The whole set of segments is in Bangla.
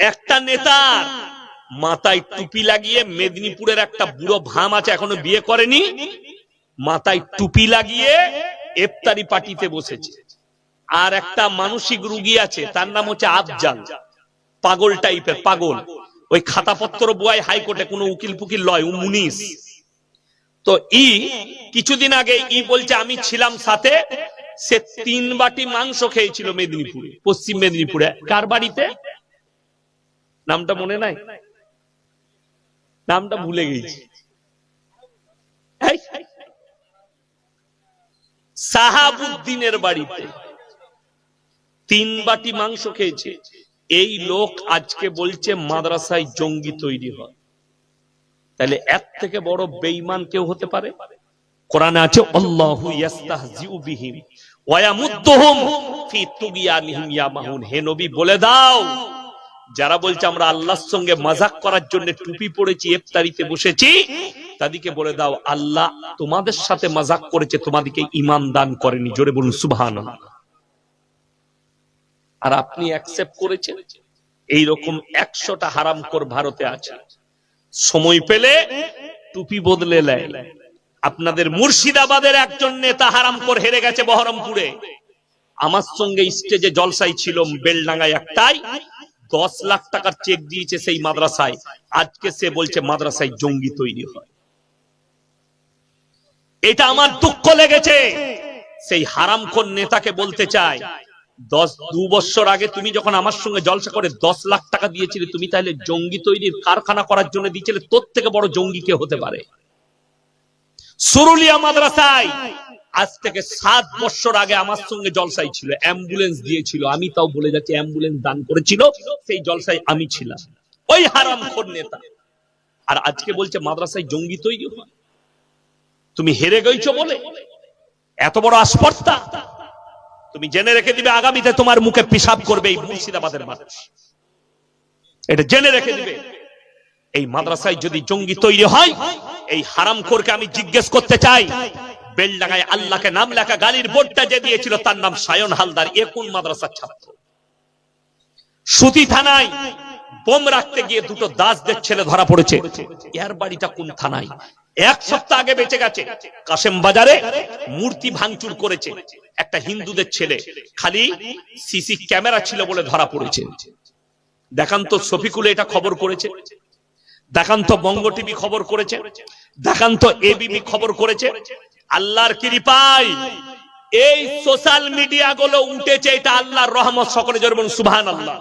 একটা নেতা মাথায় টুপি লাগিয়ে মেদিনীপুরের একটা বুড়ো ভাম আছে, এখনও বিয়ে করেনি, মাথায় টুপি লাগিয়ে এফতারি পার্টিতে বসেছে। আর একটা মানসিক রুগী আছে, তার নাম হচ্ছে আফজাল, পাগল টাইপের, পাগল। ওই খাতাপত্র বয় হাইকোর্টে কোনো উকিল ফুকিল লয়, ও মুনিশ। তো ই, কিছুদিন আগে ই বলছে, আমি ছিলাম সাথে, সে তিন বাটি মাংস খেয়েছিল মেদিনীপুরে, পশ্চিম মেদিনীপুরে। কার বাড়িতে? নামটা মনে নাই? নামটা ভুলে গেছি। সাহাবুদ্দিনের বাড়িতে তিন বাটি মাংস খেয়েছে। এই লোক আজকে বলছে মাদ্রাসায় জঙ্গি তৈরি হয়। তাহলে এক থেকে বড় বেইমান কেউ হতে পারে? কোরআনে আছে আল্লাহু ইয়াস্তাহজিউ বিহিম ওয়া ইয়ামুদ্দুহুম ফি তুগয়ানিহিম ইয়ামাহুন হে নবী বলে দাও। যারা বলছে আমরা আল্লাহর সঙ্গে মজাক করার জন্য টুপি পড়েছি ইফতারিতে বসেছি, তাদেরকে বলে দাও, আল্লাহ তোমাদের সাথে মজাক করেছে, তোমাদেরকে ইমান দান করেনি। জোরে বলুন, সুবহানাল্লাহ। আর আপনি অ্যাকসেপ্ট করেছেন? এই রকম একশোটা হারামখোর ভারতে আছে। সময় পেলে টুপি বদলে নেয়। আপনাদের মুর্শিদাবাদের একজন নেতা হারামখোর হেরে গেছে বহরমপুরে। আমার সঙ্গে স্টেজে জলসাই ছিল, বেলডাঙ্গায় একটাই। দশ লাখ টাকার চেক দিয়েছে সেই মাদ্রাসায়। আজকে সে বলছে, মাদ্রাসায় জঙ্গি তৈরি হয়। এটা আমার দুঃখ লেগেছে। সেই হারামখোর নেতাকে বলতে চাই, দশ, দু বছর আগে তুমি যখন আমার সঙ্গে জলসা করে দশ লাখ টাকা দিয়েছিলে, তুমি তাহলে জঙ্গি তৈরির কারখানা করার জন্য দিয়েছিলে, তোর থেকে বড় জঙ্গি কে হতে পারে? সুরুলিয়া মাদ্রাসায় আজ থেকে সাত বছর আগে আমার সঙ্গে জলসাই ছিল, অ্যাম্বুলেন্স দিয়েছিল। আমি তাও বলে যাচ্ছি, অ্যাম্বুলেন্স দান করেছিল, সেই জলসায় আমি ছিলাম। ওই হারাম নেতা। আর আজকে বলছে, মাদ্রাসায় জঙ্গি তৈরি তুমি হেরে গেছো বলে। এত বড় আসপর্তা তুমি জেনে রেখে দিবে, আগামীতে তোমার মুখে পিসাব করবে এই মুর্শিদাবাদের মানুষ। এটা জেনে রেখে দিবে। এই মাদ্রাসায় যদি জঙ্গি তৈরি হয়, এই হারামখোরকে আমি জিজ্ঞেস করতে চাই বেলডাঙ্গায় আল্লাহকে নাম লেখা গালির বোর্ডটা যে দিয়েছিল, তার নাম সায়ন হালদার, এ কোন মাদ্রাসার ছাত্র? সুতি থানায় বোম রাখতে গিয়ে দুটো দাসদের ছেলে ধরা পড়েছে। এর বাড়িটা কোন থানায়? এক সপ্তাহ আগে বেঁচে গেছে। কাশেম বাজারে মূর্তি ভাঙচুর করেছে। একটা হিন্দুদের ছেলে, খালি সিসি ক্যামেরা ছিল বলে ধরা পড়েছে। দেখান তো শফিকুল এটা খবর করেছে। দেখান তো বঙ্গ টিভি খবর করেছে। দেখান তো এবিপি খবর করেছে। আল্লাহর কৃপায় এই সোশ্যাল মিডিয়া গুলো উঠেছে, এটা আল্লাহর রহমত, সকলে জোরে সুবহান আল্লাহ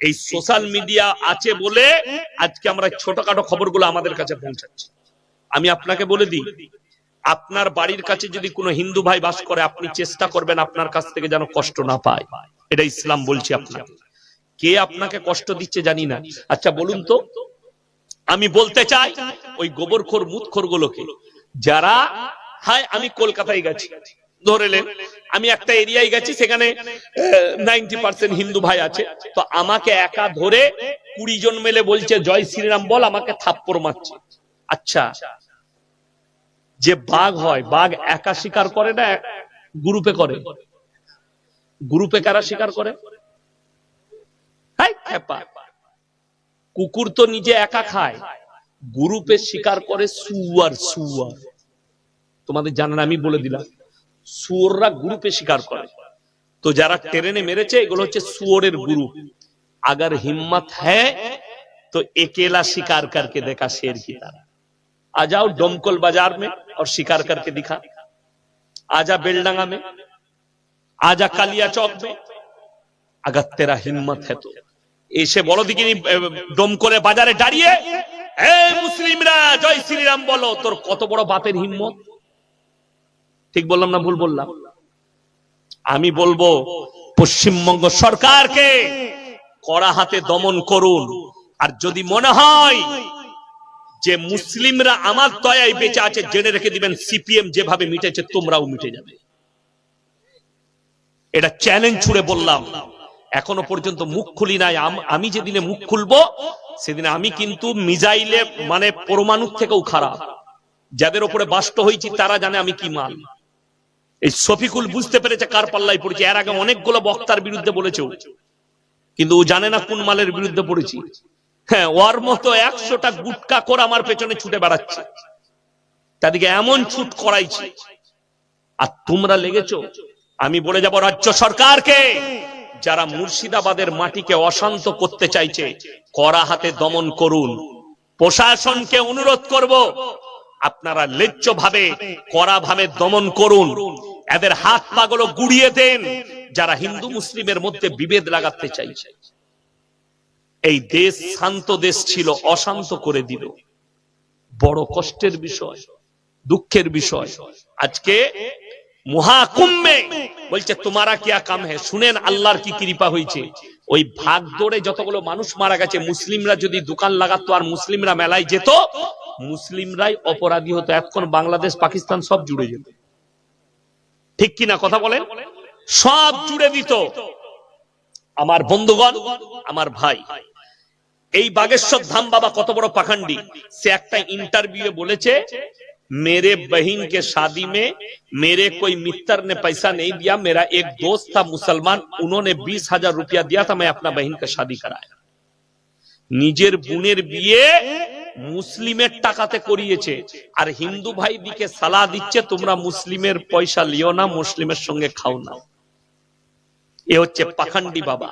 এই সোশ্যাল মিডিয়া আছে বলে আজকে আমরা ছোটখাটো খবরগুলো আমাদের কাছে পৌঁছাচ্ছি। আমি আপনাকে বলে দিই, আপনার বাড়ির কাছে যদি কোনো হিন্দু ভাই বাস করে, আপনি চেষ্টা করবেন আপনার কাছ থেকে যেন কষ্ট না পায়। এটা ইসলাম বলছি আপনাকে। কে আপনাকে কষ্ট দিচ্ছে জানি না। আচ্ছা বলুন তো, আমি বলতে চাই, ওই গোবরখোর মুতখোর গুলোকে যারা, হায়, আমি কলকাতায় গেছি। ধরেলেন আমি একটা এরিয়ায় গেছি, সেখানে নাইনটি পার্সেন্ট হিন্দু ভাই আছে। তো আমাকে একা ধরে কুড়ি জন মেলে বলছে, জয় শ্রীরাম, বল, আমাকে থাপ্পড় মারছে। আচ্ছা যে বাঘ হয়, বাঘ একা শিকার করে না, গ্রুপে করে? গ্রুপে কারা শিকার করে। কুকুর তো নিজে একা খায়। গ্রুপে শিকার করে সুয়ার সুয়ার তোমাদের জানেন আমি বলে দিলাম সুয়ররা গ্রুপে শিকার করে তো যারা ট্রেনে মেরেছে এগুলো হচ্ছে সুয়রের গ্রুপ अगर हिम्मत है तो अकेला शिकार करके देखा शेर की तरह आ जाओ डोमकल बाजार में और शिकार करके दिखा आजा बेलडंगा में आजा कालिया चौक में अगर तेरा हिम्मत है तो এসে বলো দিকিনি ডোমকলে বাজারে দাঁড়িয়ে, এ মুসলিমরা, জয় শ্রীরাম বলো, তোর কত বড় বাপের হিম্মত? ঠিক বললাম না ভুল বললাম? আমি বলব, পশ্চিমবঙ্গ সরকারকে কড়া হাতে দমন করুন। আর যদি মনে হয় যে মুসলিমরা আমার দয়ায় বেঁচে আছে, জেনে রেখে দিবেন, সিপিএম যেভাবে মিটেছে, তোমরাও মিটে যাবে। এটা চ্যালেঞ্জ ছুড়ে বললাম। এখনও পর্যন্ত মুখ খুলি নাই। আমি যেদিনে মুখ খুলবো সেদিনে আমি কিন্তু মিজাইলে মানে পরমাণুর থেকেও খারাপ। যাদের উপরে বাষ্ট হয়েছি তারা জানে আমি কি মাল। এই শফিকুল বুঝতে পেরেছে কার পাল্লাই পড়েছে। এর আগে অনেকগুলো বক্তার বিরুদ্ধে বলেছে কিন্তু ও জানে না কোন মালের বিরুদ্ধে পড়েছি। হ্যাঁ ওর মতো একশোটা গুটকা করে আমার পেছনে ছুটে বেড়াচ্ছে। তাদেরকে এমন ছুট করাইছি। আর তোমরা লেগেছো? আমি বলে যাব রাজ্য সরকারকে। যারা মুর্শিদাবাদের মাটিকে অশান্ত করতে চাইছে করা হাতে দমন করুন। প্রশাসনকে অনুরোধ করব, আপনারা লেজ্জ ভাবে কড়া ভাবে দমন করুন। এদের হাত পাগুলো গুড়িয়ে দেন, যারা হিন্দু মুসলিমের মধ্যে বিভেদ লাগাতে চাইছে। এই দেশ শান্ত দেশ ছিল, অশান্ত করে দিল। বড় কষ্টের বিষয়, দুঃখের বিষয়। আজকে মহাকুম্ভে। বলছে, তোমারা কিয়া কাম হে? শুনেন আল্লাহর কি কৃপা হয়েছে। ওই ভাগ দৌড়ে যতগুলো মানুষ মারা গেছে, মুসলিমরা যদি দোকান লাগাতো আর মুসলিমরা মেলায় যেত, মুসলিমরাই অপরাধী হতো। এখন বাংলাদেশ, পাকিস্তান সব জুড়ে যেত। ঠিক কিনা কথা বলেন? সব জুড়ে দিত। আমার বন্ধুগণ, আমার ভাই, এই বাগেশ্বর ধাম বাবা কত বড় পাখান্ডি। সে একটা ইন্টারভিউ বলেছে मेरे बहन के शादी में मेरे कोई मित्र ने पैसा नहीं दिया मेरा एक दोस्त था मुसलमान उन्होंने बीस हजार रुपया दिया था मैं अपना बहन का शादी कराया নিজের বোনের বিয়ে মুসলিমের টাকাতে করিয়েছে আর হিন্দু ভাই দিকে সালা দিচ্ছে তোমরা মুসলিমের পয়সা লিও না মুসলিমের সঙ্গে খাও না এ হচ্ছে পাখান্ডি বাবা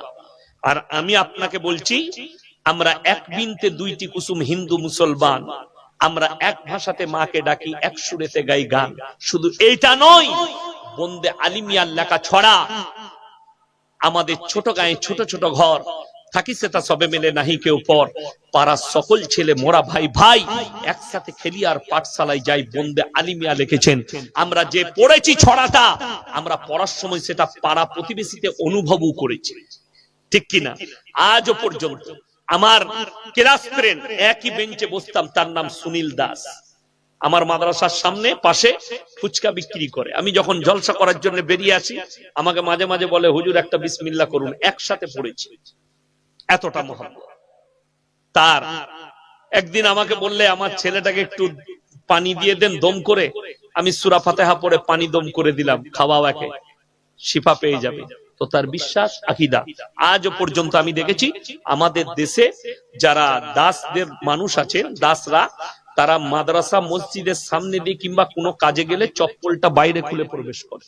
আর আমি আপনাকে বলছি আমরা এক বিনতে দুইটি কুসুম হিন্দু মুসলমান আমরা এক ভাষাতে মাকে ডাকি এক সুরেতে গাই গান শুধু এইটা নয় বন্দে আলিমিয়ার লেখা ছড়া। আমাদের ছোট গায়ে ছোট ছোট ঘর। থাকি সেটা সবে মিলে নাহি কেউ পর। পাড়ার সকল ছেলে মোরা ভাই ভাই একসাথে খেলি আর পাঠশালায় যাই বন্দে আলিমিয়া লিখেছেন। আমরা যে পড়েছি ছড়াটা আমরা পড়ার সময় সেটা পাড়া প্রতিবেশীতে অনুভবও করেছি। ঠিক কিনা? আজও পর্যন্ত। আমার ক্লাস ফ্রেন্ড, একই বেঞ্চে বসতাম, তার নাম সুনীল দাস। আমার মাদ্রাসার সামনে পাশে ফুচকা বিক্রি করে। আমি যখন জলসা করার জন্য বেরিয়ে আসি, আমাকে মাঝে মাঝে বলে, হুজুর, একটা বিসমিল্লা করুন, একসাথে পড়েছি। এতটা মহব্বত। তার একদিন আমাকে বললে, আমার ছেলেটাকে একটু পানি দিয়ে দেন, দম করে। আমি সুরা ফাতেহা পরে পানি দম করে দিলাম, খাওয়াও একে। শিফা পেয়ে যাবে। তো তার বিশ্বাস, আকিদা। আজও পর্যন্ত আমি দেখেছি, আমাদের দেশে যারা দাসদের মানুষ আছেন, দাসরা, তারা মাদ্রাসা মসজিদের সামনে দিয়ে কিংবা কোনো কাজে গেলে চপ্পলটা বাইরে খুলে প্রবেশ করে।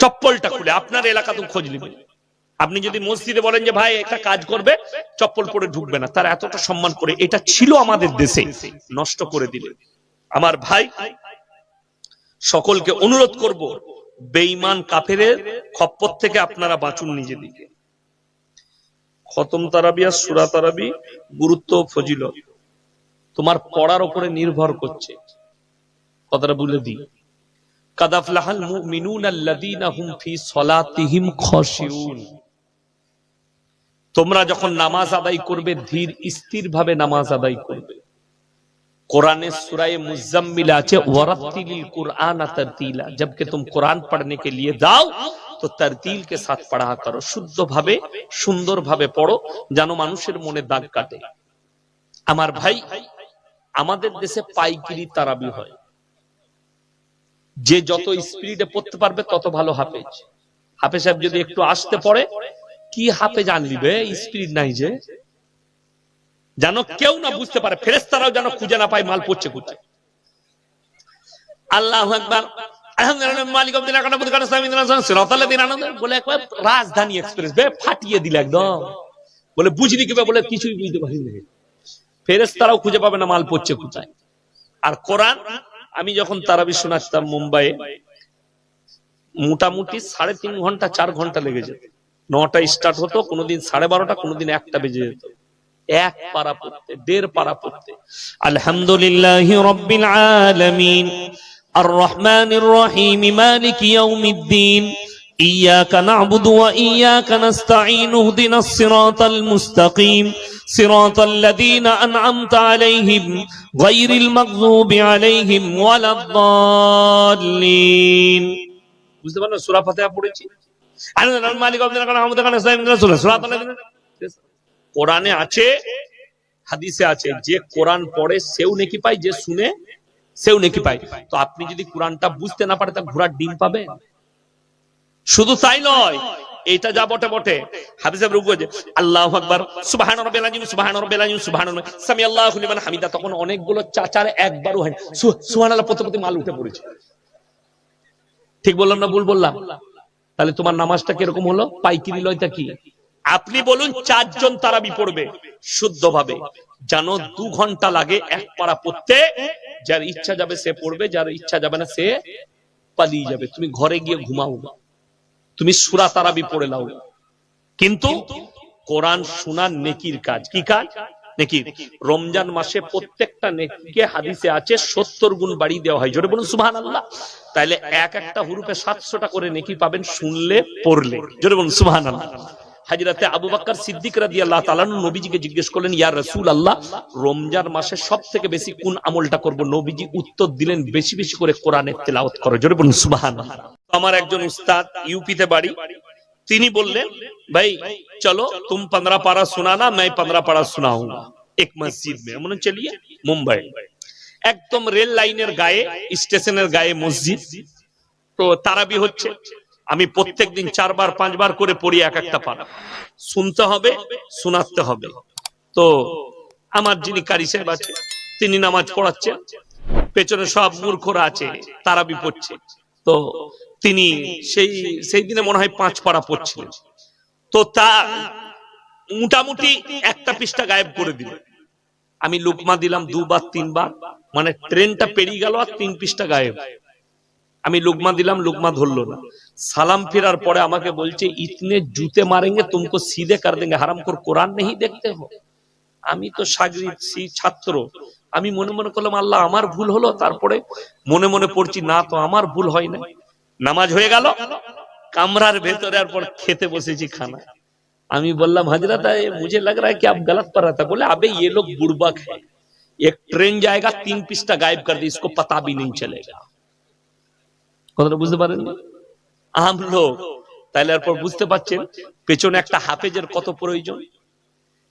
চপ্পলটা খুলে, আপনার এলাকাতেও খোঁজ নেবেন আপনি যদি মসজিদে বলেন যে, ভাই, একটা কাজ করবে চপ্পল পরে ঢুকবে না। তার এতটা সম্মান করে, এটা ছিল আমাদের দেশে, নষ্ট করে দিলে। আমার ভাই, সকলকে অনুরোধ করব বেঈমান কাফেরের খপ্পর থেকে আপনারা বাঁচুন নিজেদিকে। খতম তারাবি আর সুরা তারাবি গুরুত্ব ও ফজিলত। তোমার পড়ার উপরে নির্ভর করছে। কথাটা বলে দিই। কাদাফলাহাল মুমিনুন আল্লাযীনা হুম ফি সলাতিহিম খাশিউন। তোমরা যখন নামাজ আদায় করবে, ধীর স্থির ভাবে নামাজ আদায় করবে। कुरान सुराय मुजम्मिल আছে वरत्तिलिल कुरान तरतीला जबकि तुम कुरान पढ़ने के लिए जाओ তো तरतील के साथ पढ़ा करो শুদ্ধ ভাবে সুন্দর ভাবে পড়ো যেন মানুষের মনে দাগ কাটে আমার ভাই আমাদের দেশে পাইকিরি তারাবি হয় যে যত স্পিরিটে পড়তে পারবে তত ভালো হাফেজ হাফেজ সাহেব যদি একটু আসতে পড়ে কি হাফেজ আনলিবে স্পিরিট নাই যে যেন কেউ না বুঝতে পারে ফেরেস্তারাও যেন খুঁজে না পায় মাল পড়ছে কোথায়। আল্লাহ একবার রাজধানী এক্সপ্রেস বে ফাটিয়ে দিল একদম। বলে বুঝলি কি বলে কিছুই বুঝতে পারি ফেরেস্তারাও খুঁজে পাবে না মাল পড়ছে কোথায়। আর কোরআন আমি যখন তারাবি শোনাচ্তাম মুম্বাইয়ে মোটামুটি সাড়ে তিন ঘণ্টা চার ঘণ্টা লেগে যেত। নটা স্টার্ট হতো কোনোদিন সাড়ে বারোটা কোনোদিন একটা বেজে যেত। এক পারা পড়তে দেড় পারা পড়তে আলহামদুলিল্লাহ রব্বিল আলামিন আর রহমানির রহিম মালিক ইয়াউমিদ্দিন إياك نعبد وإياك نستعين اهدنا الصراط المستقيم صراط الذين أنعمت عليهم غير المغضوب عليهم ولا الضالين বুঝতে পারলেন সূরা ফাতিহা পড়েছি আল্লাহ মালিক আব্দুল কানা হামদুল কানা সাইয়্যিদ রাসূল সূরা কোরআনে আছে, হাদিসে আছে, যে কোরআন পড়ে সেও নেকি পায়, যে শুনে সেও নেকি পায়। তো আপনি যদি কোরআনটা বুঝতে না পারে, তা ঘোড়ার ডিম পাবে? শুধু তাই নয়, এটা যা বটে বটে। হাফিজ সাহেব রুকু আল্লাহু আকবার, সুবহান রাব্বিল আযীম, সুবহান রাব্বিল আযীম, সুবহান সামি আল্লাহু লিমান হামিদা, তখন অনেকগুলো চাচার একবারও হয় সুবহানাল্লাহ প্রতি প্রতি মাল উঠে পড়েছে। ঠিক বললাম না ভুল বললাম? তাহলে তোমার নামাজটা কীরকম হলো? পাইকিরি লয়টা কি? আপনি বলুন চারজন তারাবি পড়বে, শুদ্ধভাবে। জানো, দু ঘণ্টা লাগে এক পাড়া পড়তে। যার ইচ্ছা যাবে সে পড়বে, যার ইচ্ছা যাবে না সে পালিয়ে যাবে। তুমি ঘরে গিয়ে ঘুমাও। তুমি সুরা তারাবি পড়ে নাও। কিন্তু কোরআন শোনার নেকির কাজ। কি কাজ? নেকির। রমজান মাসে প্রত্যেকটা নেকিকে হাদিসে আছে সত্তর গুণ বাড়ি দেওয়া হয়। জোরে বলুন সুবহান আল্লাহ তাহলে এক একটা হুরুপে সাতশোটা করে নেকি পাবেন শুনলে, পড়লে। জোরে বলুন সুবহান আল্লাহ হাজিরাতে আবু বাক্কর সিদ্দিক রাদি আল্লাহ তালানু নবীজিকে জিজ্ঞেস করলেন ইয়ার রসুল আল্লাহ রমজান মাসে সব থেকে বেশি কোন আমলটা করব? নবীজি উত্তর দিলেন, বেশি বেশি করে কোরআনে তেলাওত করো। জোরে বলুন সুবাহান আমার একজন উস্তাদ ইউপিতে বাড়ি, তিনি বললেন, ভাই, চলো, তুম পনেরা পারা শোনানা, মাই পনেরা পাড়া শোনাও এক মসজিদ মে। মনে চলিয়ে মুম্বাই। একদম রেল লাইনের গায়ে, স্টেশনের গায়ে মসজিদ, তো তারাবি হচ্ছে। আমি প্রত্যেক দিন চারবার, পাঁচবার করে পড়ি এক একটা পারা শুনতে হবে, শোনাতে হবে। তো আমার যিনি কারি সাহেব আছে, তিনি নামাজ পড়াচ্ছেন। পেছনে সব মূর্খরা আছে, তারাবি পড়ছে। তো তিনি সেই সেই দিনে মনে হয় পাঁচ পাড়া পড়ছিলেন। তো তা মোটামুটি একটা পৃষ্ঠা গায়েব করে দিল। আমি লুকমা দিলাম দুবার, তিনবার। মানে ট্রেনটা পেরিয়ে গেল আর তিন পৃষ্ঠা গায়েব। আমি লুকমা দিলাম লুকমা ধরলো না সালাম ফেরার পরে আমাকে বলছে ইতনে জুতে মারেঙ্গে তুমকো সিধে কর দেঙ্গে হারাম কর কোরআন নেই দেখতে হো আমি তো সাগরিদ সি ছাত্র আমি মনে মনে করলাম আল্লাহ আমার ভুল হলো তারপরে মনে মনে পড়ছি না তো আমার ভুল হয় না নামাজ হয়ে গেল কামরার ভেতরে আর পর খেতে বসেছি খানা আমি বললাম हजरत मुझे लग रहा है कि आप गलत पर रहा था बोले अबे ये लोग बुड़बक है एक ट्रेन जाएगा तीन पिस्टा गायब कर दी इसको पता भी नहीं चलेगा কথাটা বুঝতে পারেন? আম লোক তাইলে এরপর বুঝতে পারছেন পেছনে একটা হাফেজের কত প্রয়োজন?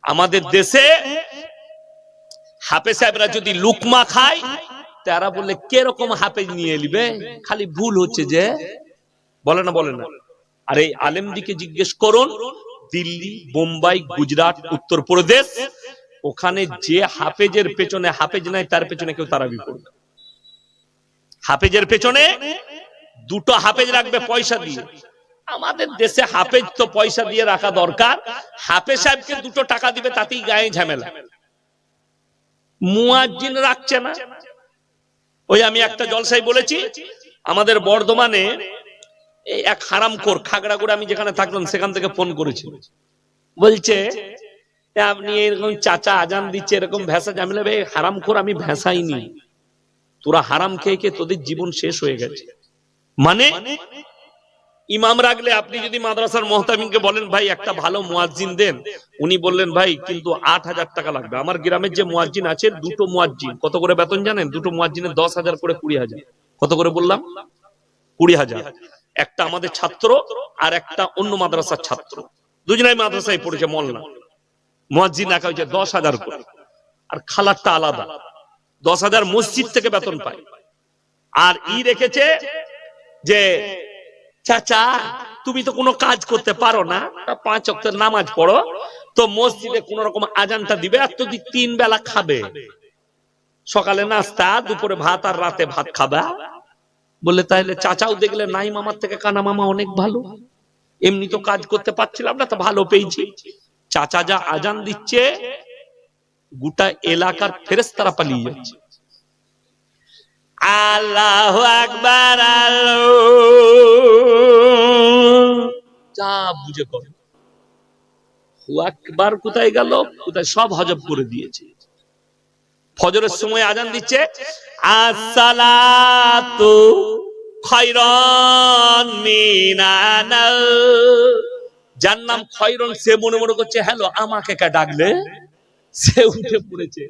আমাদের দেশে হাফেজ সাহেবরা যদি লুকমা খায়, তারা বললে কীরকম হাফেজ নিয়ে এলিবে খালি ভুল হচ্ছে যে, বলে না বলে না। আর এই আলেমদিকে জিজ্ঞেস করুন, দিল্লি, বোম্বাই, গুজরাট, উত্তরপ্রদেশ, ওখানে যে হাফেজের পেছনে, হাফেজ নাই, তার পেছনে কেউ তারাবি করবে। হাফেজের পেছনে দুটো হাফেজ রাখবে পয়সা দিয়ে। আমাদের দেশে হাফেজ তো পয়সা দিয়ে রাখা দরকার। হাফেজ সাহেবকে দুটো টাকা দিবে, তাতেই গায়ে ঝামেলা। মুয়াজ্জিন রাখছে না। ওই আমি একটা জলসাই বলেছি, আমাদের বর্ধমানে এক হারামখোর, খাগড়াগুড়া আমি যেখানে থাকতাম সেখান থেকে ফোন করেছি। বলছে আপনি এরকম চাচা আজান দিচ্ছে, এরকম ভেসা জামিলা ভাই হারামখোর আমি ভেসাইনি। তোরা হারাম খেয়ে খেয়ে তোদের জীবন শেষ হয়ে গেছে। মানে ইমাম রাখলে আপনি যদি মাদ্রাসার মোহতামিমকে বলেন, ভাই, একটা ভালো মুয়াজ্জিন দেন। উনি বললেন, ভাই, কিন্তু আট হাজার টাকা লাগবে। আমার গ্রামের যে মুয়াজ্জিন আছে, দুটো মুয়াজ্জিন। কত করে বেতন জানেন? দুটো মুয়াজ্জিনের দশ হাজার করে কুড়ি হাজার। কত করে বললাম? কুড়ি হাজার। একটা আমাদের ছাত্র আর একটা অন্য মাদ্রাসার ছাত্র। দুজনাই মাদ্রাসায় পড়েছে, মল্লা। মুয়াজ্জিন রাখা হয়েছে দশ হাজার করে। আর খালারটা আলাদা। দশ হাজার মসজিদ থেকে বেতন পায়। আর ই রেখেছে যে, চাচা, তুমি তো কোনো কাজ করতে পারো না। পাঁচ অক্টের নামাজ পড়ো। তো মসজিদে কোন রকম আজানটা দিবে আর যদি তিন বেলা খাবে। সকালে নাস্তা, দুপুরে ভাত আর রাতে ভাত খাবা। বললে তাহলে চাচাও দেখলে নাই মামার থেকে কানা মামা অনেক ভালো। এমনি তো কাজ করতে পারছিলাম না, তো ভালো পেয়েছি। চাচা যা আজান দিচ্ছে, গোটা এলাকার ফেরেস্তারা পালিয়ে যাচ্ছে। আল্লাহ আকবার যা বুঝে করে। আকবার কোথায় গেল? কোথায় সব হজব করে দিয়েছে। ফজরের সময় আজান দিচ্ছে খয়রন মিনানাল। যার নাম খয়রন সে মনে মনে করছে, হ্যালো, আমাকে কে ডাকলে? সে উঠে পড়েছে।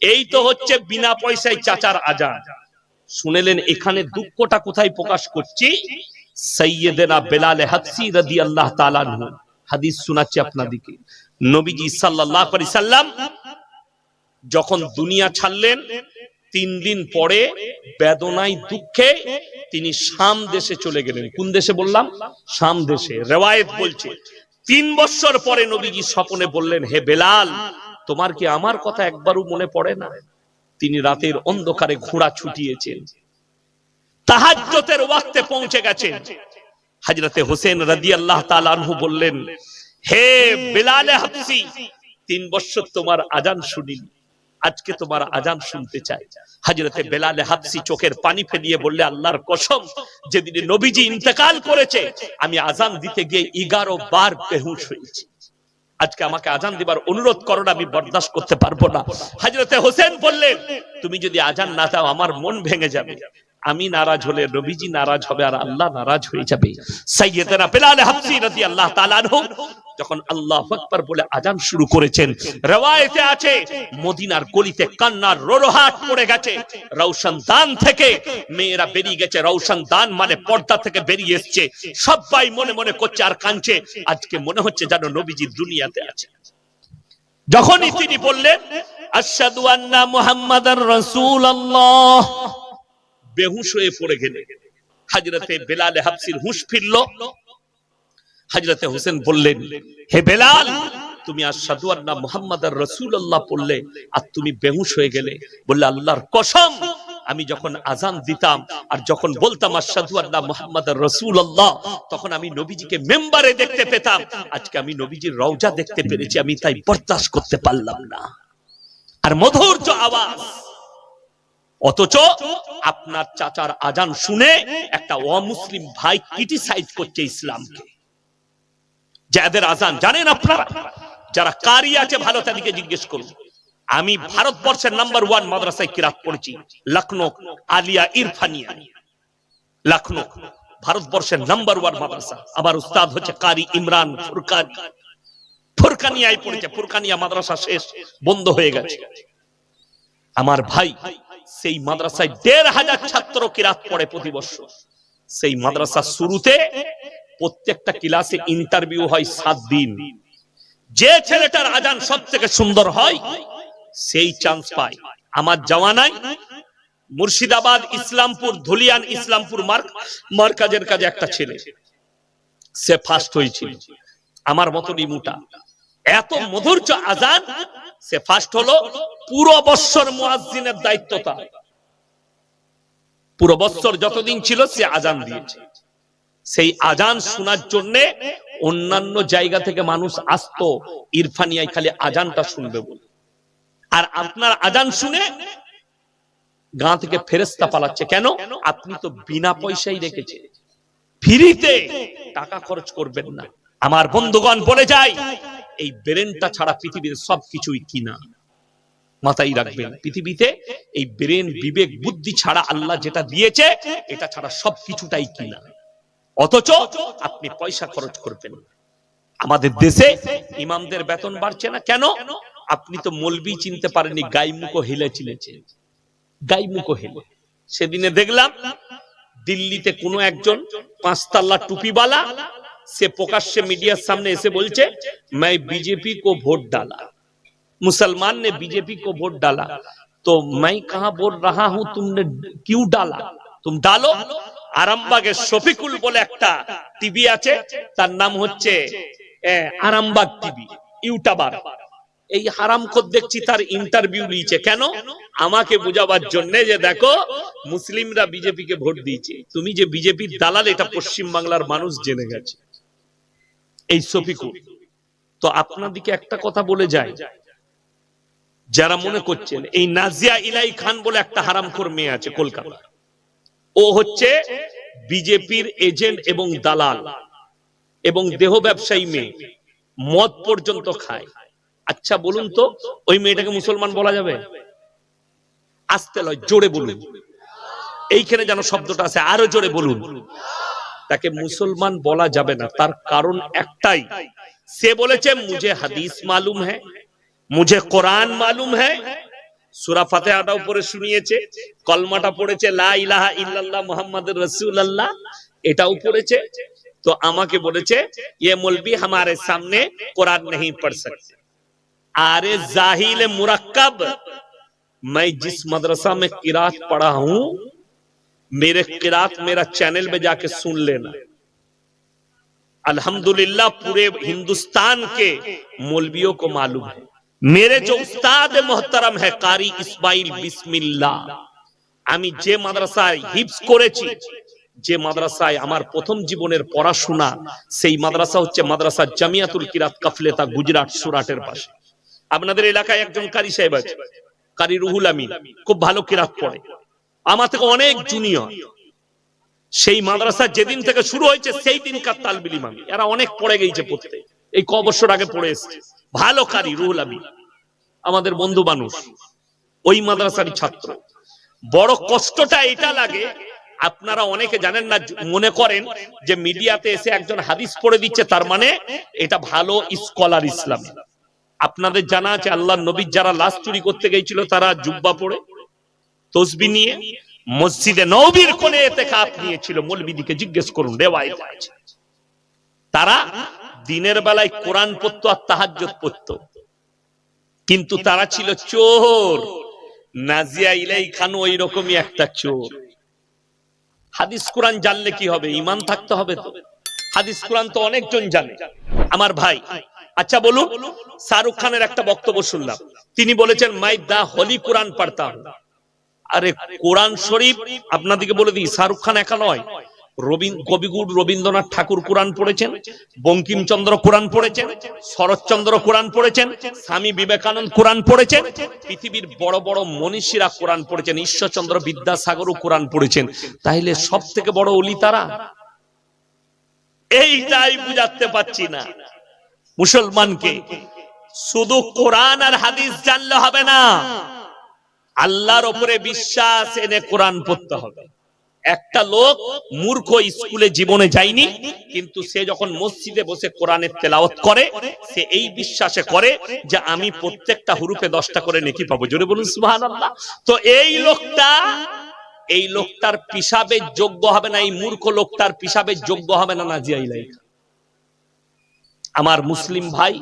এই তো হচ্ছে বিনা পয়সায় চাচার আজান। শুনেলেন, এখানে দুঃখটা কোথায় প্রকাশ করছি? সৈয়দেনা বেলাল হাফসি রাদি আল্লাহ তালানহু হাদিস শোনাচ্ছি আপনাদিকে নবীজি আলাইহি সাল্লাম যখন দুনিয়া ছাড়লেন, তিন দিন পরে বেদনায় দুঃখে তিনি শাম দেশে চলে গেলেন। কোন দেশে বললাম? শাম দেশে। রেওয়ায়েত বলছে, তিন বছর পরে নবীজি স্বপনে বললেন, হে বেলাল, তোমার কি আমার কথা একবারও মনে পড়ে না? তিনি রাতের অন্ধকারে ঘোড়া ছুটিয়েছেন। তাহাজ্জতের ওয়াক্তে পৌঁছে গেছেন। হজরতে হোসেন আল্লাহ বললেন, হে বেলালে হাফসি, তিন বছর তোমার আজান শুনিনি। আজকে তোমার আজান শুনতে চাই। হজরতে বেলালে চোখের পানি ফেলিয়ে বললে, আল্লাহর কসম, যেদিনে নবীজি ইন্তেকাল করেছে, আমি আজান দিতে গিয়ে এগারো বার বেহুশ হয়েছি। আজকে আমাকে আজান দিবার অনুরোধ করো না, আমি বরদাস্ত করতে পারব না। হাজরতে হোসেন বললেন তুমি যদি আজান না দাও আমার মন ভেঙে যাবে। আমি নারাজ হলে নবীজি নারাজ হবে আর আল্লাহ নারাজ হয়ে যাবে। সাইয়েদেনা বেলাল হাফসি রাদিয়াল্লাহু তাআলা আনহু যখন আল্লাহ আকবার বলে আজান শুরু করেছেন, রওয়ায়েতে আছে, মদিনার গলিতে কান্নার রোরহাট পড়ে গেছে রৌশন দান থেকে মেয়েরা বেরিয়ে গেছে রৌশন দান মানে পর্দা থেকে বেরিয়ে এসছে, সবাই মনে মনে করছে আর কাঁদছে, আজকে মনে হচ্ছে যেন নবীজি দুনিয়াতে আছে। যখনই তিনি বললেন, আশহাদু আন্না মুহাম্মাদার রাসূলুল্লাহ বেহুশ হয়ে পড়ে গেলেন হাজরতে বেলালে হাফসির হুঁশ ফিরল। হাজরতে হোসেন বললেন, হে বেলাল, তুমি আশহাদু আন্না মুহাম্মাদার রাসূলুল্লাহ পড়লে আর তুমি বেহুশ হয়ে গেলে। বললে, আল্লাহর কসম, আমি যখন আজান দিতাম আর যখন বলতাম আশহাদু মোহাম্মদ রসুল আল্লাহ তখন আমি নবীজিকে মেম্বারে দেখতে পেতাম। আজকে আমি নবীজির রওজা দেখতে পেরেছি, আমি তাই বরদাস্ত করতে পারলাম না। আর মধুর আওয়াজ অথচ আপনার চাচার আজান শুনে একটা অমুসলিম ভাই ক্রিটিসাইজ করছে ইসলামকে। যাদের আজান জানেন আপনারা? যারা কারি আছে ভালো তাদেরকে জিজ্ঞেস করুন। আমি ভারতবর্ষের নাম্বার ওয়ান মাদ্রাসায় কিরাত পড়েছি লখনৌ আলিয়া, ইরফানিয়া। লখনৌ ভারতবর্ষের নাম্বার ওয়ান মাদ্রাসা। আমার উস্তাদ হচ্ছে কারি ইমরান ফুরকানি। ফুরকানিয়ায় পড়েছে, ফুরকানিয়া মাদ্রাসা শেষ, বন্ধ হয়ে গেছে। আমার ভাই সেই মাদ্রাসায় দেড় হাজার ছাত্র কিরাত পড়ে প্রতি বছর। সেই মাদ্রাসার শুরুতে প্রত্যেকটা ক্লাসে ইন্টারভিউ হয় সাত দিন। যে ছেলেটার আজান সব থেকে সুন্দর হয়, সেই চান্স পায়। আমার জওয়ানায় মুর্শিদাবাদ, ইসলামপুর, ধুলিয়ান, ইসলামপুর মার্ক মার্কাজের কাজে একটা ছেলে। সে ফার্স্ট হয়েছিল। আমার মতনই মোটা। এত মধুর্য আজান সে ফার্স্ট হলো পুরো বৎসর মুয়াজ্জিনের দায়িত্ব তার পুরো বৎসর যতদিন ছিল সে আজান দিয়েছে। সেই আজান শোনার জন্য অন্যান্য জায়গা থেকে মানুষ আসতো, ইরফানিয়ায় খালি আজানটা শুনবে বলে। আর আপনার আজান শুনে গাঁ থেকে ফেরেস্তা পালাচ্ছে। কেন? আপনি তো বিনা পয়সাই রেখেছে ফ্রিতে টাকা খরচ করবেন না। আমার বন্ধুগণ বলে যায় এই ব্রেনটা ছাড়া পৃথিবীর সবকিছুই কিনা? মাথায় রাখবেন, পৃথিবীতে এই ব্রেন বিবেক বুদ্ধি ছাড়া আল্লাহ যেটা দিয়েছে, এটা ছাড়া সবকিছুটাই কিনা? অথচ আপনি পয়সা খরচ করবেন। আমাদের দেশে ইমামদের বেতন বাড়ছে না কেন? আপনি তো মলবি চিনতে পারেননি, গাইমুখো হেলে চিনেছে। গাইমুখো হেলে। সেদিনে দেখলাম দিল্লিতে কোনো একজন পাঁচতাল্লা টুপিওয়ালা সে প্রকাশ্যে মিডিয়ার সামনে এসে বলছে मैं बीजेपी को वोट डाला मुसलमान ने बीजेपी को वोट डाला तो मैं कहा बोल रहा हूं तुमने क्यों डाला तुम डालो আরামবাগের শফিকুল বলে একটা টিভি আছে তার নাম হচ্ছে আহ, আরামবাগ টিভি ইউটাবার এই হারামখোর দেখছি তার ইন্টারভিউ নিয়েছে কেন আমাকে বুঝাবার জন্য যে দেখো মুসলিমরা বিজেপিকে ভোট দিয়েছে তুমি যে বিজেপির দালাল এটা পশ্চিম বাংলার মানুষ জেনে গেছে এই শফিকুল তো আপনাদিকে একটা কথা বলে যায়। যারা মনে করছেন, এই নাজিয়া ইলাই খান বলে একটা হারামখোর মেয়ে আছে কলকাতা ও হচ্ছে বিজেপির এজেন্ট এবং দালাল এবং দেহ ব্যবসায়ী মেয়ে। মদ পর্যন্ত খায়। আচ্ছা বলুন তো, ওই মেয়েটাকে মুসলমান বলা যাবে? আসতে লয়, জোরে বলুন। এইখানে যেন শব্দটা আছে আরও জোরে বলুন। তাকে মুসলমান বলা যাবে না তার কারণ একটাই সে বলেছে মুঝে হাদিস মালুম হ্যাঁ মুঝে কোরআন মালুম হ্যাঁ সুরা ফাতেহাটা উপরে শুনিয়েছে কলমাটা পড়েছে লা ইলাহা ইল্লাল্লাহ মুহাম্মাদুর রাসূলুল্লাহ এটাও পড়েছে তো আমাকে বলেছে ये मौलवी हमारे सामने कुरान नहीं पढ़ सकते আরে জাহিল মুরাক্কাব मैं जिस मदरसा में किरात पढ़ा हूं मेरे किरात मेरा चैनल में जाके सुन लेना अल्हम्दुलिल्लाह पूरे हिंदुस्तान के मौलवियों को मालूम है मेरे जो उस्ताद मोहतरम है कारी इस्माइल বিসমিল্লাহ আমি যে মাদ্রাসায় হিপস করেছি যে মাদ্রাসায় আমার প্রথম জীবনের পড়াশোনা সেই মাদ্রাসা হচ্ছে মাদ্রাসা জামিয়াতুল কিরাত কাফলেতা গুজরাট সুরাটের পাশে আপনাদের এলাকায় একজন কারি সাহেব আছে কারি রুহুল আমিন খুব ভালো কিরাত পড়ে আমার থেকে অনেক জুনিয়র সেই মাদ্রাসা যেদিন থেকে শুরু হয়েছে, সেই দিনকার তালবিলিম আমি এরা অনেক পড়ে গেছে পড়তে। এই ক বছর আগে পড়ে এসছে। ভালো কারি, রুহুল আমিন। আমাদের বন্ধু মানুষ। ওই মাদ্রাসারই ছাত্র। বড় কষ্টটা এটা লাগে। আপনারা অনেকে জানেন না, মনে করেন যে মিডিয়াতে এসে একজন হাদিস পড়ে দিচ্ছে, তার মানে এটা ভালো স্কলার ইসলাম। আপনাদের জানা আছে আল্লাহ নবীর যারা লাশ চুরি করতে গেছিল, তারা জুব্বা পড়ে। তসবি নিয়ে মসজিদে নবীর কোণে এতে কাপ নিয়েছিল মৌলবিদিকে জিজ্ঞেস করুন রেওয়ায়ত আছে তারা দিনের বেলায় কোরআন পড়তো আর তাহাজ্জুদ পড়তো। কিন্তু তারা ছিল চোর। নাজিয়া ইলাই খান ওই রকমই একটা চোর। হাদিস কোরআন জানলে কি হবে? ইমান থাকতে হবে তো। হাদিস কোরআন তো অনেকজন জানে। আমার ভাই আচ্ছা বলুন, শাহরুখ খানের একটা বক্তব্য শুনলাম। তিনি বলেছেন, মাই দা হলি কোরআন পড়তাম আরে কোরআন শরীফ আপনাদেরকে বলে দিই, শাহরুখ খান একা নয়। কবিগুরু রবীন্দ্রনাথ ঠাকুর কোরআন পড়েছেন, বঙ্কিমচন্দ্র কোরআন পড়েছেন, শরৎচন্দ্র কোরআন পড়েছেন, স্বামী বিবেকানন্দ কোরআন পড়েছেন, পৃথিবীর বড় বড় মনীষীরা কোরআন পড়েছেন, ঈশ্বরচন্দ্র বিদ্যাসাগরও কোরআন পড়েছেন। তাইলে সব থেকে বড় অলি তারা? এইটাই বুঝাতে পাচ্ছি না। মুসলমানকে শুধু কোরআন আর হাদিস জানলে হবে না। আল্লাহর উপরে বিশ্বাস এনে কোরআন পড়তে হবে। একটা লোক মূর্খ স্কুলে জীবনে যায়নি, কিন্তু সে যখন মসজিদে বসে কোরআনের তেলাওত করে, সে এই বিশ্বাসে করে যে আমি প্রত্যেকটা হুরুফে দশটা করে নেকি পাবো। জোরে বলুন, সুবহানাল্লাহ। তো এই লোকটা, এই লোকটার পিসাবের যোগ্য হবে না, এই মূর্খ লোকটার পিসাবের যোগ্য হবে না, নাজিয়া ইলাইকা আমার মুসলিম ভাই,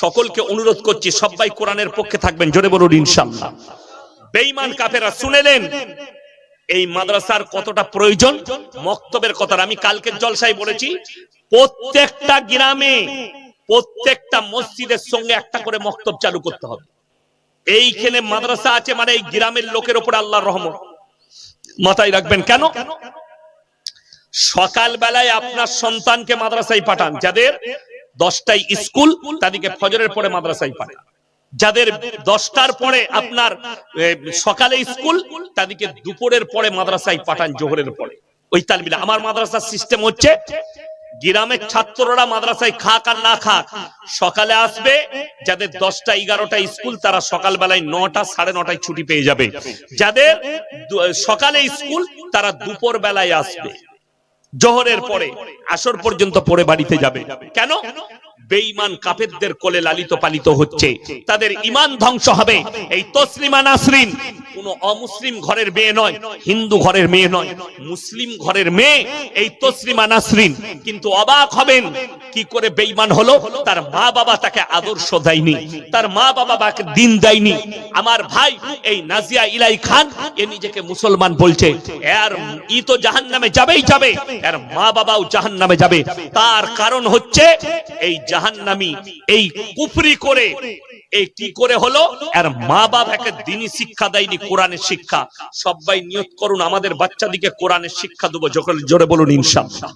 সকলকে অনুরোধ করছি, সবাই কোরআনের পক্ষে থাকবেন, জোরে বলুন, ইনশাআল্লাহ। বেঈমান কাফেরা শুনেলেন, এই মাদ্রাসার কতটা প্রয়োজন? মক্তবের কথা আমি কালকের জলসাই বলেছি, প্রত্যেকটা গ্রামে, প্রত্যেকটা মসজিদের সঙ্গে একটা করে মক্তব চালু করতে হবে। এইখানে মাদ্রাসা আছে মানে এই গ্রামের লোকের উপর আল্লাহর রহমত। মাথায় রাখবেন কেন? সকাল বেলায় আপনার সন্তানকে মাদ্রাসায় পাঠান, যাদের দশটায় স্কুল, তাদেরকে ফজরের পরে মাদ্রাসায় পাঠান। যাদের দশটার পরে আপনার সকালে স্কুল, তাদেরকে দুপুরের পরে মাদ্রাসায় পাঠান জোহরের পরে। ওই তালবিলা আমার মাদ্রাসার সিস্টেম হচ্ছে, গ্রামের ছাত্ররা মাদ্রাসায় খাক আর না খাক, সকালে আসবে, যাদের দশটা এগারোটা স্কুল, তারা সকাল বেলায় নটা, সাড়ে নটায় ছুটি পেয়ে যাবে। যাদের সকালে স্কুল, তারা দুপুর বেলায় আসবে। জোহরের পরে, আসর পর্যন্ত পরে বাড়িতে যাবে। কেন? বেঈমান কাফেরদের কোলে লালিত পালিত হচ্ছে। তাদের ইমান ধ্বংস হবে। এই তসলিমা নাসরিন কোন অমুসলিম ঘরের মেয়ে নয়, হিন্দু ঘরের মেয়ে নয়, মুসলিম ঘরের মেয়ে এই তসলিমা নাসরিন। কিন্তু অবাক হবেন কি করে বেঈমান হলো। তার মা বাবা তাকে আদর্শ দেয়নি, তার মা বাবা তাকে দিন দেয়নি। আমার ভাই এই নাজিয়া ইলাই খান, এ নিজেকে মুসলমান বলছে। এর ই তো জাহান্নামে যাবেই যাবে, এর মা বাবাও জাহান্নামে যাবে। তার কারণ হচ্ছে এই জাহান্নামী এই কুফরি করে। এই কি করে হলো? এর মা বাবাকে দিনই শিক্ষা দেয়নি, কোরআনের শিক্ষা। সবাই নিয়ত করুন, আমাদের বাচ্চাদিকে কোরআনের শিক্ষা দেবো, যখন জোরে বলুন, ইনশাআল্লাহ।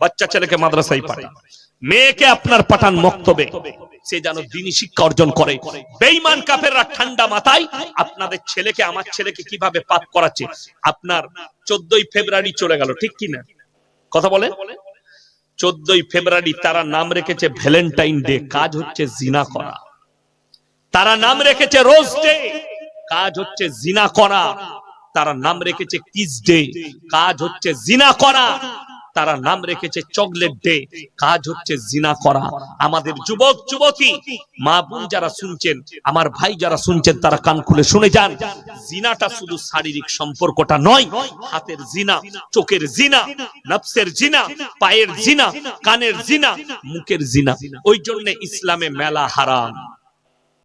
বাচ্চা ছেলেকে মাদ্রাসায় পারে মেয়েকে আপনার পাঠান মক্তবে। সে যেন দিনী শিক্ষা অর্জন করে। বেঈমান কাফেররা ঠান্ডা মাথায় আপনাদের ছেলেকে, আমার ছেলেকে কীভাবে পাপ করাচ্ছে? আপনার চোদ্দই ফেব্রুয়ারি চলে গেল, ঠিক কি না কথা বলে চোদ্দই ফেব্রুয়ারি তারা নাম রেখেছে ভ্যালেন্টাইন ডে কাজ হচ্ছে জিনা করা। তারা নাম রেখেছে রোজ ডে কাজ হচ্ছে জিনা করা। তারা নাম রেখেছে কিস ডে কাজ হচ্ছে জিনা করা। তারা নাম রেখেছে চকলেট ডে। কাজ হচ্ছে জিনা করা। আমাদের যুবক, যুবতী, মা বোন যারা শুনছেন, আমার ভাই যারা শুনছেন, তারা কান খুলে শুনে যান। জিনাটা শুধু শারীরিক সম্পর্কটা নয়, হাতের জিনা, চোখের জিনা, নফসের জিনা, পায়ের জিনা, কানের জিনা, মুখের জিনা। ওই জন্য ইসলামে মেলা হারাম।